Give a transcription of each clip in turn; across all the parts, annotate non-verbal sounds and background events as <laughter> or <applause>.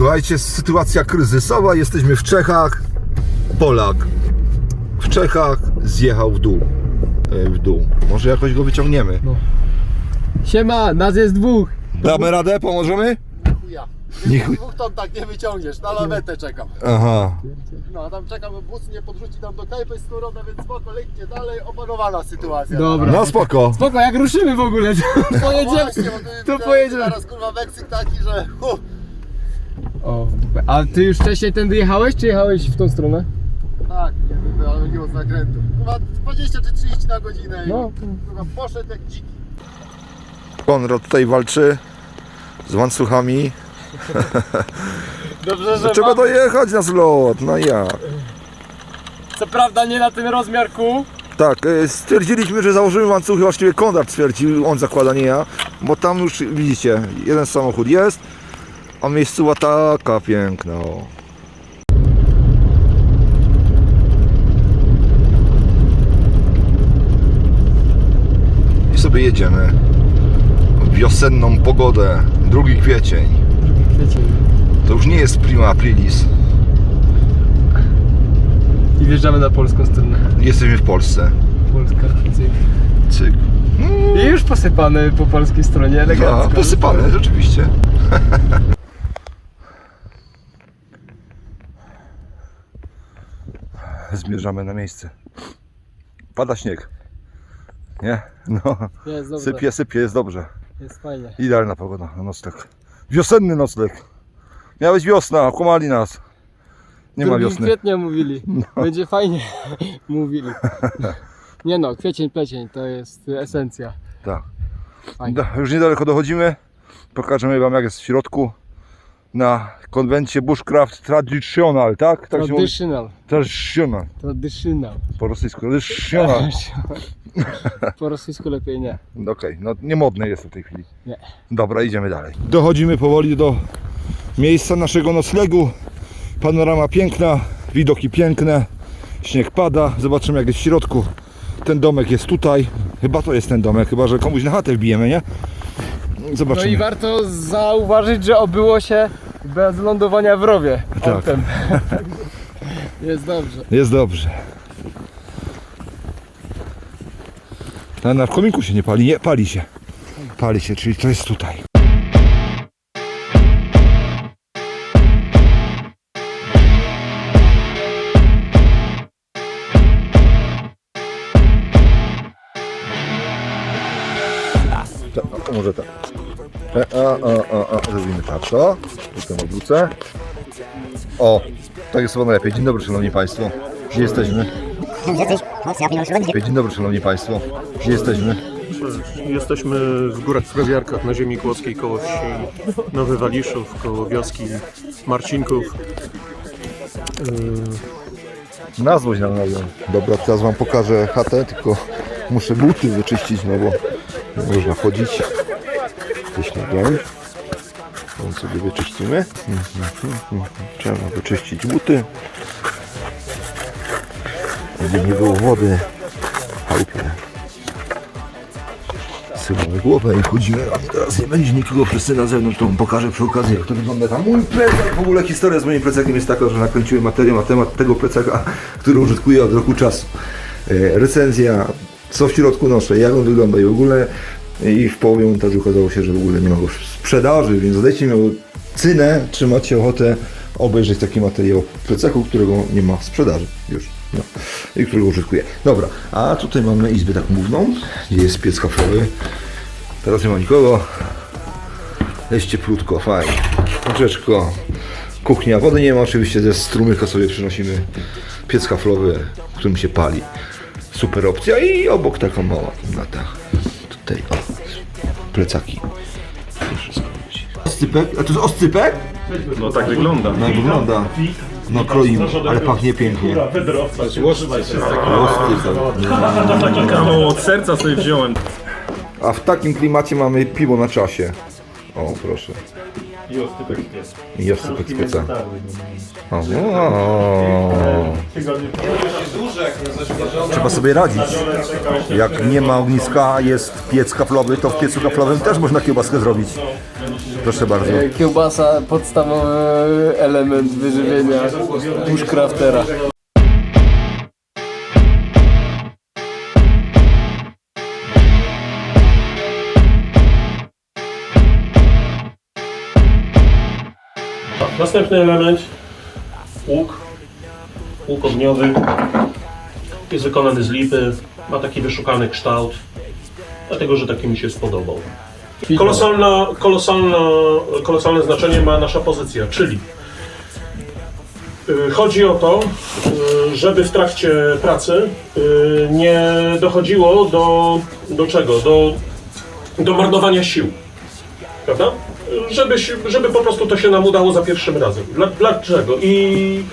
Słuchajcie, sytuacja kryzysowa. Jesteśmy w Czechach. Polak w Czechach zjechał w dół. E, W dół. Może jakoś go wyciągniemy. Siema, nas jest dwóch. Damy radę? Pomożemy? Ja. Nie chuj. Dwóch ton tak nie wyciągniesz, na lawetę czekam. Aha. No a tam czekam, bus nie podrzuci tam do knajpy z Turoda, więc spoko, lekcie dalej, opanowana sytuacja. Dobra. No spoko. Spoko, jak ruszymy w ogóle, to No pojedziemy. właśnie, bo To to pojedziemy. Teraz kurwa Meksyk taki, że... O, w dupę. a ty już wcześniej tędy jechałeś, czy jechałeś w tą stronę? tak, nie wiem, ale nie od zakrętu. Kurwa 20 czy 30 na godzinę i No. kurwa poszedł jak dziki. Konrad tutaj walczy z łańcuchami. <laughs> Dobrze, że Trzeba dojechać na zlot. No ja. Co prawda nie na ten rozmiar kół. Tak, e, stwierdziliśmy, że założymy łańcuchy, właściwie Konrad stwierdził, on zakłada, nie ja, bo tam już widzicie, jeden samochód jest, a miejscowa taka piękna. I sobie jedziemy w wiosenną pogodę, drugi kwiecień. Wiecie. To już nie jest prima aprilis, I wjeżdżamy na polską stronę. jesteśmy w Polsce. Polska. Cyk. Cyk. I już posypany po polskiej stronie, elegancko. posypane, rzeczywiście. <laughs> Zmierzamy na miejsce. Pada śnieg. Nie? No. Jest dobrze, Sypie, sypie, jest dobrze. jest fajnie. Idealna pogoda na nocleg. Wiosenny nocleg. Miała być wiosna, okłamali nas. Nie ma 2 wiosny. No. kwietnia mówili. Będzie fajnie. <laughs> mówili. Nie no, kwiecień, plecień to jest esencja. Tak. Fajnie. Da, już niedaleko dochodzimy. Pokażemy Wam jak jest w środku. Na konwencie Bushcraft Traditional, tak? Tak się mówi? Traditional. Traditional. Traditional. Po rosyjsku. Traditional. <laughs> Po rosyjsku lepiej nie. Okej, no niemodne jest w tej chwili. Nie. Dobra, idziemy dalej. Dochodzimy powoli do miejsca naszego noclegu. Panorama piękna, widoki piękne. Śnieg pada, zobaczymy jak jest w środku. Ten domek jest tutaj. Chyba to jest ten domek, chyba że komuś na chatę wbijemy, nie? No Zobaczymy. i warto zauważyć, że obyło się bez lądowania w rowie Tak. autem. <laughs> Jest dobrze. Jest dobrze. A na kominku się nie pali, nie, pali się. Pali się, czyli to jest tutaj. Tak, a może tak. E, A, a, a, a, zrobimy tak, to. Potem odwrócę. O, tak jest chyba najlepiej. Dzień dobry, szanowni państwo. Gdzie jesteśmy? Dzień dobry, szanowni państwo. Gdzie jesteśmy? Jesteśmy w górach w Krowiarkach na ziemi kłodzkiej koło wsi Nowy Waliszów, koło wioski Marcinków. Na złość nam. Dobra, teraz wam pokażę chatę, tylko muszę buty wyczyścić, no bo nie można wchodzić. Ze śniegiem. Więc sobie wyczyścimy. Trzeba wyczyścić buty. Żeby nie było wody w chałupie. Syłamy głowę i wchodzimy. A teraz nie będzie nikogo wszyscy na zewnątrz, to pokażę przy okazji jak to wygląda tam. Mój plecak, w ogóle historia z moim plecakiem jest taka, że nakręciłem materiał na temat tego plecaka, który użytkuję od roku czasu. E, Recenzja, co w środku noszę, jak on wygląda i w ogóle i w połowie montażu okazało się, że w ogóle nie ma go w sprzedaży, więc zadajcie mi cynę, czy macie ochotę obejrzeć taki materiał w plecaku, którego nie ma w sprzedaży już. No. I którego użytkuję. Dobra, a tutaj mamy izbę taką główną, gdzie jest piec kaflowy. Teraz nie ma nikogo. Jest cieplutko, fajnie. Łóżeczko, kuchnia. Wody nie ma oczywiście, ze strumyka sobie przynosimy piec kaflowy, w którym się pali. Super opcja i obok taka mała komnata. Tutaj o, plecaki. To wszystko leci. Oscypek? A to jest oscypek? No tak wygląda. No wygląda. No kroimy, ale pachnie pięknie. Oscypek. <laughs> Taki kawał od serca sobie wziąłem. A w takim klimacie mamy piwo na czasie. O, proszę. I ostypek jest. I oscypek z pieca. O, o. Trzeba sobie radzić. Jak nie ma ogniska, jest piec kaflowy, to w piecu kaflowym też można kiełbaskę zrobić. Proszę bardzo. Kiełbasa, podstawowy element wyżywienia bushcraftera. Następny element, łuk, łuk ogniowy, jest wykonany z lipy, ma taki wyszukany kształt, dlatego że taki mi się spodobał. Kolosalna, kolosalna, kolosalne znaczenie ma nasza pozycja, czyli y, chodzi o to, y, żeby w trakcie pracy y, nie dochodziło do, do czego? Do, do marnowania sił prawda? Żeby, żeby po prostu to się nam udało za pierwszym razem. Dla, dlaczego? I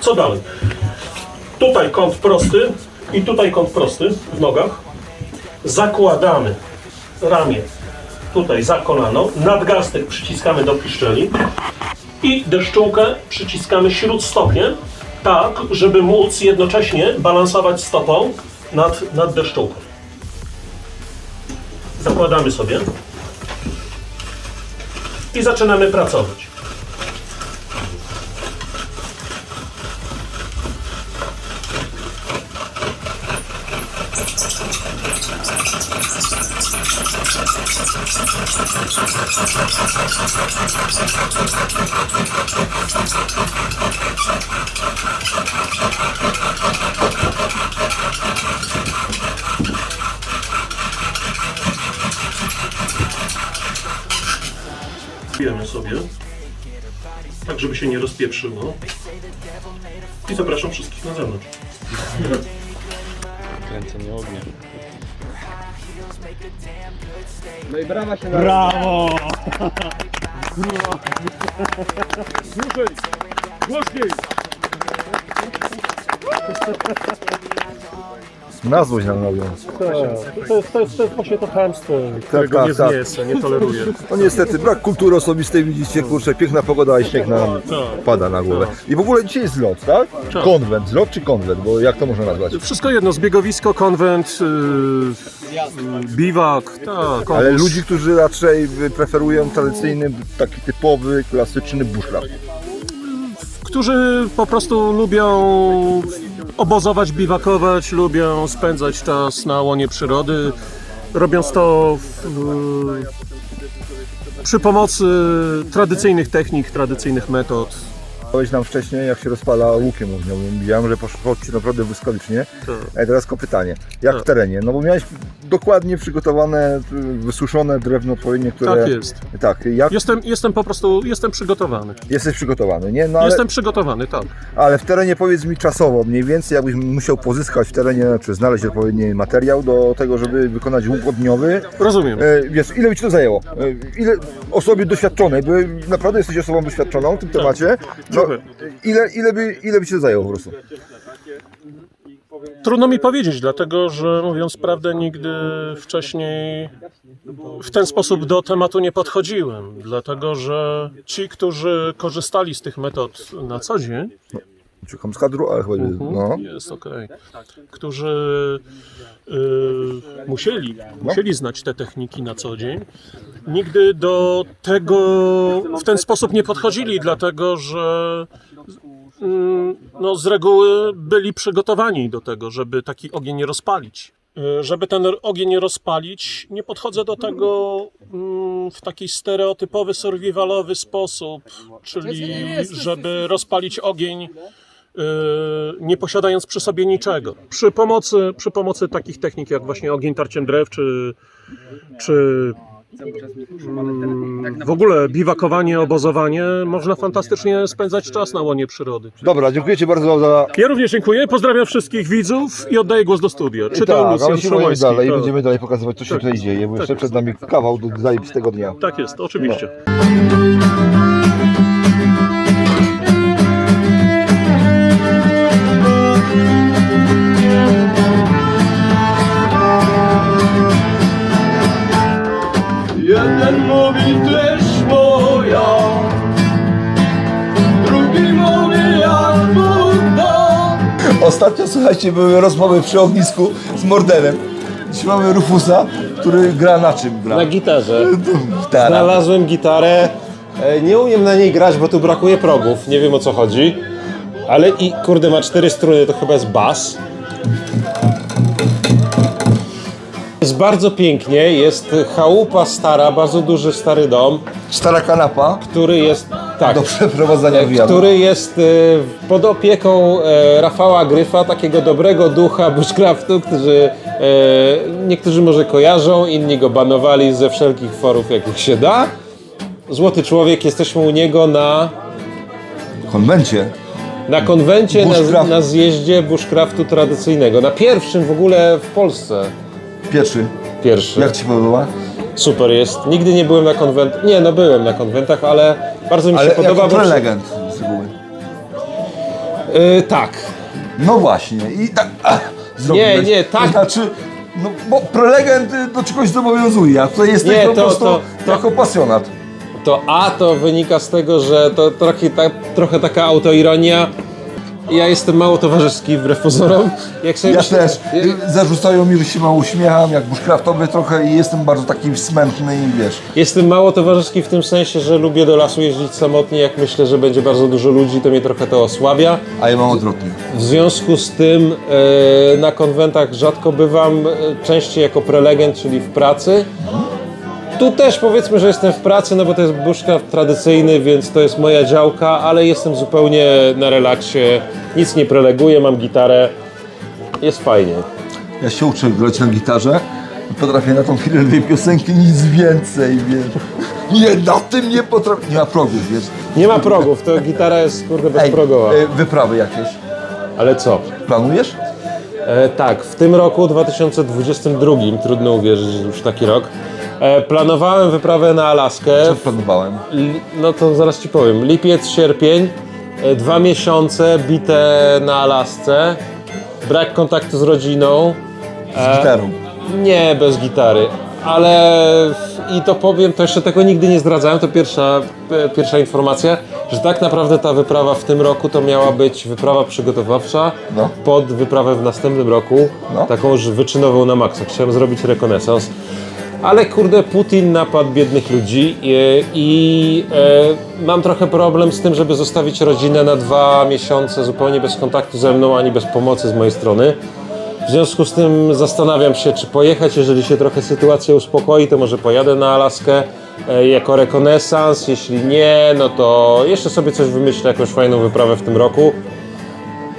co dalej? Tutaj kąt prosty i tutaj kąt prosty w nogach. Zakładamy ramię tutaj za kolano, nadgarstek przyciskamy do piszczeli i deszczułkę przyciskamy śródstopiem, tak, żeby móc jednocześnie balansować stopą nad, nad deszczułką. Zakładamy sobie i zaczynamy pracować. Nie rozpieprzyło. I zapraszam wszystkich na zewnątrz. Kręcenie ognia. No i brawa się na... Brawo! Na złość nam robią. To jest, to jest, to jest właśnie to chamstwo, którego tak, nie tak. zniesę, nie toleruję. No niestety, brak kultury osobistej, widzicie, kurczę, piękna pogoda i śnieg nam Tak. pada na głowę. I w ogóle dzisiaj jest zlot, tak? Tak. Konwent, zlot czy konwent, bo jak to można nazwać? Wszystko jedno, zbiegowisko, konwent, yy, biwak, tak, Ale ludzi, którzy raczej preferują tradycyjny, taki typowy, klasyczny bushcraft. Którzy po prostu lubią obozować, biwakować, lubią spędzać czas na łonie przyrody, robiąc to w, przy pomocy tradycyjnych technik, tradycyjnych metod. Powiedziałeś nam wcześniej, jak się rozpala łukiem ogniowym. Widziałem, że poszło Ci naprawdę błyskawicznie. Tak. A teraz tylko pytanie, jak Tak. w terenie? No bo miałeś dokładnie przygotowane, wysuszone drewno odpowiednie, które... Tak jest. Tak, jak Jestem, jestem po prostu, jestem przygotowany. jesteś przygotowany, nie? No ale, Jestem przygotowany, tak. ale w terenie powiedz mi czasowo, mniej więcej jakbyś musiał pozyskać w terenie, czy znaleźć odpowiedni materiał do tego, żeby wykonać łuk ogniowy. Rozumiem. E, wiesz, ile by Ci to zajęło? E, ile osobie doświadczonej, bo naprawdę jesteś osobą doświadczoną w tym temacie, no, Ile, ile, by, ile by to zajęło po prostu? Trudno mi powiedzieć, dlatego że mówiąc prawdę, nigdy wcześniej w ten sposób do tematu nie podchodziłem. Dlatego że ci, którzy korzystali z tych metod na co dzień, Czekam z kadru, ale chyba no. jest okej, którzy y, musieli, musieli znać te techniki na co dzień, nigdy do tego w ten sposób nie podchodzili, dlatego że mm, no, z reguły byli przygotowani do tego, żeby taki ogień rozpalić. Y, Żeby ten ogień rozpalić, nie podchodzę do tego mm, w taki stereotypowy, survivalowy sposób, czyli żeby rozpalić ogień nie posiadając przy sobie niczego. Przy pomocy, przy pomocy takich technik jak właśnie ogień tarciem drew, czy, czy mm, w ogóle biwakowanie, obozowanie, można fantastycznie spędzać czas na łonie przyrody. Dobra, dziękuję Ci bardzo za... Ja również dziękuję, pozdrawiam wszystkich widzów i oddaję głos do studia. Czytał tak, Lucjan Szołański. dalej i Tak, będziemy dalej pokazywać, co się Tak. tutaj dzieje, bo Tak jeszcze jest. przed nami kawał do zajebistego dnia. tak jest, oczywiście. Jeden Ostatnio, słuchajcie, były rozmowy przy ognisku z Mordelem. Dzisiaj mamy Rufusa, który gra na czym gra? Na gitarze. Gitara. Znalazłem gitarę. E, Nie umiem na niej grać, bo tu brakuje progów. Nie wiem o co chodzi. Ale i kurde ma cztery struny, to chyba jest bas. Jest bardzo pięknie, jest chałupa stara, bardzo duży stary dom, Stara kanapa który jest tak, do przeprowadzania wywiadu. który jest e, pod opieką e, Rafała Gryfa, takiego dobrego ducha bushcraftu, którzy e, niektórzy może kojarzą, inni go banowali ze wszelkich forów, jakich się da. Złoty człowiek, jesteśmy u niego na, konwencie. na konwencie, na, na zjeździe bushcraftu tradycyjnego. Na pierwszym w ogóle w Polsce. Pierwszy. Pierwszy. Jak Ci podoba? Super jest. Nigdy nie byłem na konwentach. Nie, no byłem na konwentach, ale bardzo mi się Ale podoba. jako bo- prelegent z reguły. Y, tak. No właśnie. I tak... A, zrobiłeś. nie, tak. To znaczy... No, bo prelegent y, do czegoś zobowiązuje, a tutaj jesteś Nie, po to- prostu to- to- jako pasjonat. To A to wynika z tego, że to trochę, ta, trochę taka autoironia. Ja jestem mało towarzyski wbrew pozorom. Jak sobie Ja myślę- też. Y, Zarzucają mi, że się mało uśmiecham, jak bushcraftowy trochę i jestem bardzo taki smętny i wiesz. Jestem mało towarzyski w tym sensie, że lubię do lasu jeździć samotnie. Jak myślę, że będzie bardzo dużo ludzi, to mnie trochę to osłabia. A ja mam odwrotnie. W związku z tym e, na konwentach rzadko bywam, e, częściej jako prelegent, czyli w pracy. Tu też powiedzmy, że jestem w pracy, no bo to jest bushcraft tradycyjny, więc to jest moja działka, ale jestem zupełnie na relaksie, nic nie preleguję, mam gitarę, jest fajnie. Ja się uczę grać na gitarze potrafię na tą chwilę dwie piosenki, nic więcej, wiesz. Nie, na tym nie potrafię. Nie ma progów, wiesz. Nie ma progów, to gitara jest kurde Ej, bezprogowa. e, wyprawy jakieś. Ale co? Planujesz? E, tak, w tym roku 2022, trudno uwierzyć, już taki rok, e, planowałem wyprawę na Alaskę. Co planowałem? No to zaraz ci powiem. Lipiec, sierpień, e, dwa miesiące bite na Alasce, brak kontaktu z rodziną. Z gitarą. Nie, bez gitary. Ale i to powiem, to jeszcze tego nigdy nie zdradzałem, to pierwsza, e, pierwsza informacja, że tak naprawdę ta wyprawa w tym roku to miała być wyprawa przygotowawcza No. pod wyprawę w następnym roku, No. taką już wyczynową na maksa. Chciałem zrobić rekonesans. Ale kurde, Putin napadł biednych ludzi i, i e, mam trochę problem z tym, żeby zostawić rodzinę na dwa miesiące zupełnie bez kontaktu ze mną, ani bez pomocy z mojej strony. W związku z tym zastanawiam się, czy pojechać, jeżeli się trochę sytuacja uspokoi, to może pojadę na Alaskę e, jako rekonesans. Jeśli nie, no to jeszcze sobie coś wymyślę, jakąś fajną wyprawę w tym roku.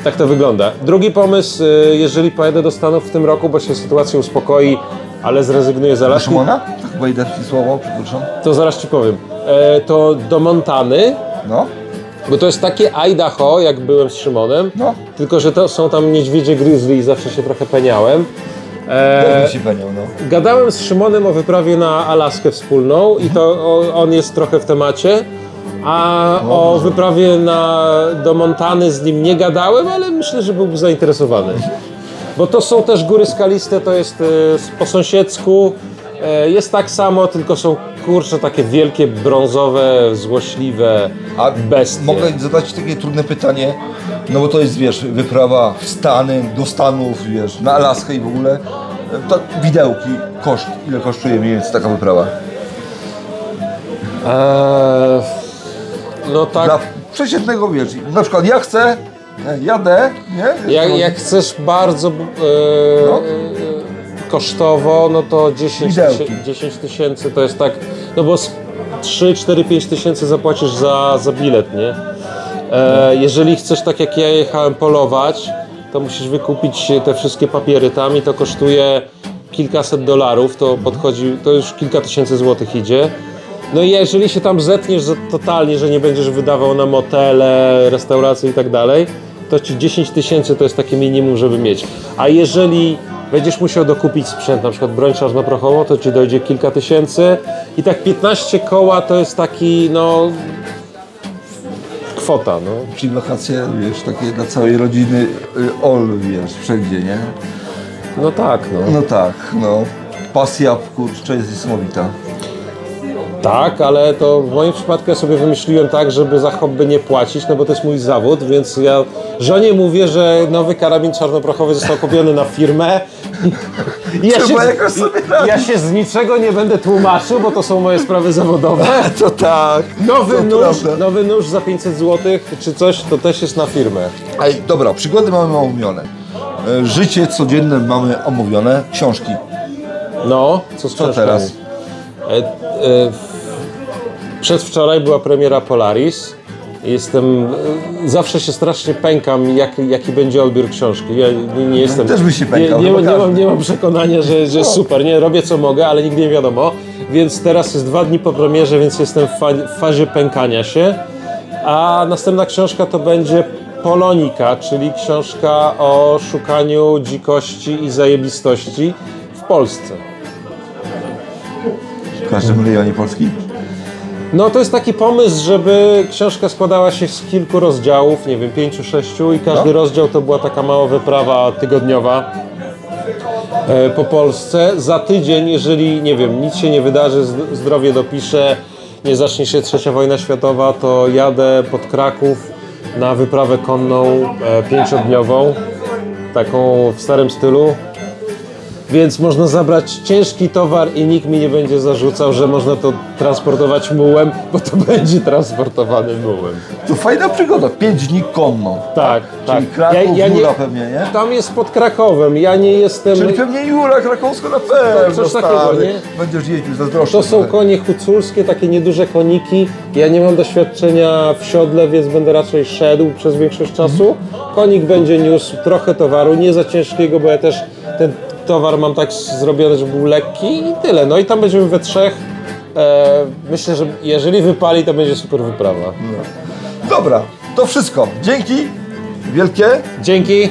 Tak to wygląda. Drugi pomysł, y, jeżeli pojadę do Stanów w tym roku, bo się sytuacja uspokoi, ale zrezygnuję z Alaski, Szymona? Tak wejdę w słowo, przepraszam. to zaraz Ci powiem. E, to do Montany, No, bo to jest takie Idaho, jak byłem z Szymonem, no. tylko że to są tam niedźwiedzie grizzly i zawsze się trochę peniałem. E, się peniał, no. gadałem z Szymonem o wyprawie na Alaskę wspólną i to o, on jest trochę w temacie. A o wyprawie na, do Montany z nim nie gadałem, ale myślę, że byłby zainteresowany. Bo to są też góry skaliste, to jest e, po sąsiedzku. E, jest tak samo, tylko są kurcze takie wielkie, brązowe, złośliwe A bestie. mogę zadać takie trudne pytanie, no bo to jest, wiesz, wyprawa w Stany, do Stanów, wiesz, na Alaskę i w ogóle. Tak, widełki, koszt, ile kosztuje mniej więcej taka wyprawa? Eee, no tak, Dla przeciętnego, wiesz, na przykład ja chcę, e, jadę, nie? jak, jak chcesz bardzo e, No. e, kosztowo, no to 10 Widełki. tysięcy, 10 tysięcy to jest tak, no bo z 3, 4, 5 tysięcy zapłacisz za, za bilet, nie? E, jeżeli chcesz tak jak ja jechałem polować, to musisz wykupić te wszystkie papiery tam i to kosztuje kilkaset dolarów, to podchodzi, to już kilka tysięcy złotych idzie. No i jeżeli się tam zetniesz totalnie, że nie będziesz wydawał na motele, restauracje i tak dalej, to ci 10 tysięcy to jest takie minimum, żeby mieć. A jeżeli będziesz musiał dokupić sprzęt, na przykład broń czarnoprochową, to ci dojdzie kilka tysięcy i tak 15 koła to jest taki, no, kwota, no. Czyli wakacje, wiesz, takie dla całej rodziny, y, all, wiesz, wszędzie, nie? No tak, no. No tak, no. Pasja, kurczę, jest niesamowita. Tak, ale to w moim przypadku ja sobie wymyśliłem tak, żeby za hobby nie płacić, no bo to jest mój zawód, więc ja żonie mówię, że nowy karabin czarnoprochowy został kupiony na firmę Ja Trzeba się, ja się z niczego nie będę tłumaczył, bo to są moje sprawy zawodowe. <laughs> To tak. Nowy to nóż, prawda. nowy nóż za 500 zł czy coś, to też jest na firmę. Ej, dobra, przygody mamy omówione. E, Życie codzienne mamy omówione. Książki. No, co z Co książkami? teraz? E, e, przedwczoraj była premiera Polaris. Jestem, e, zawsze się strasznie pękam, jak, jaki będzie odbiór książki. Ja nie, nie jestem. też byś się pękał, Nie, nie, chyba nie, mam, nie mam przekonania, że, że super. Nie robię co mogę, ale nigdy nie wiadomo. Więc teraz jest dwa dni po premierze, więc jestem w, fa w fazie pękania się. A następna książka to będzie Polonika, czyli książka o szukaniu dzikości i zajebistości w Polsce. W każdym rejonie Polski? No to jest taki pomysł, żeby książka składała się z kilku rozdziałów, nie wiem, pięciu, sześciu i każdy rozdział to była taka mała wyprawa tygodniowa e, po Polsce. Za tydzień, jeżeli, nie wiem, nic się nie wydarzy, zd- zdrowie dopiszę, nie zacznie się trzecia wojna światowa, to jadę pod Kraków na wyprawę konną e, pięciodniową, taką w starym stylu. Więc można zabrać ciężki towar i nikt mi nie będzie zarzucał, że można to transportować mułem, bo to <laughs> będzie transportowane mułem. To fajna przygoda. Pięć dni konno. Tak, tak. Czyli Kraków, Jura pewnie, nie? Tam jest pod Krakowem, ja nie jestem... Czyli pewnie Jura Krakowska na pewno, coś takiego, nie? Będziesz jeździł, zazdroszczę. To są konie huculskie, takie nieduże koniki. Ja nie mam doświadczenia w siodle, więc będę raczej szedł przez większość czasu. Konik będzie niósł trochę towaru, nie za ciężkiego, bo ja też ten towar mam tak zrobiony, żeby był lekki i tyle. No i tam będziemy we trzech. E, myślę, że jeżeli wypali, to będzie super wyprawa. Dobra, to wszystko. Dzięki wielkie. Dzięki.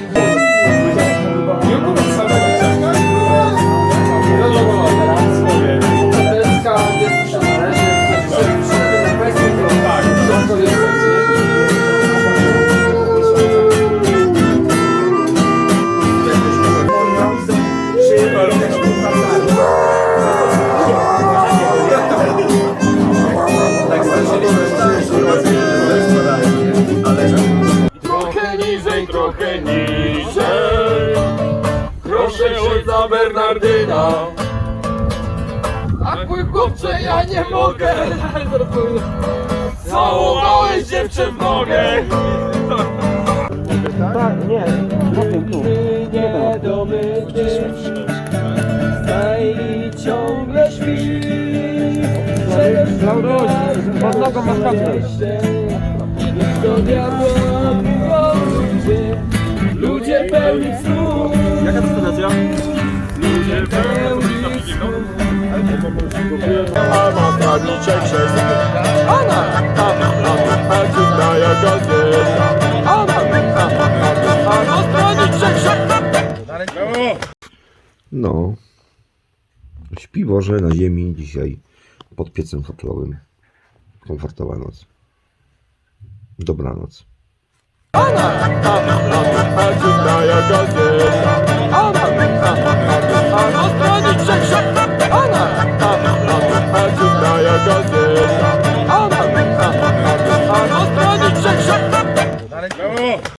Chłopcze, ja nie mogę. Całowałeś dziewczę w nogę. Tak, nie, nie domyty Staj ciągle śpi. Pod nogą masz do diabła ludzie, ludzie pełni snów. Jaka to stacja? Ludzie pełni snów. A ma przez a dziwna a ma No. Śpi Boże na ziemi dzisiaj pod piecem hotelowym. Komfortowa noc. Dobranoc. a. Because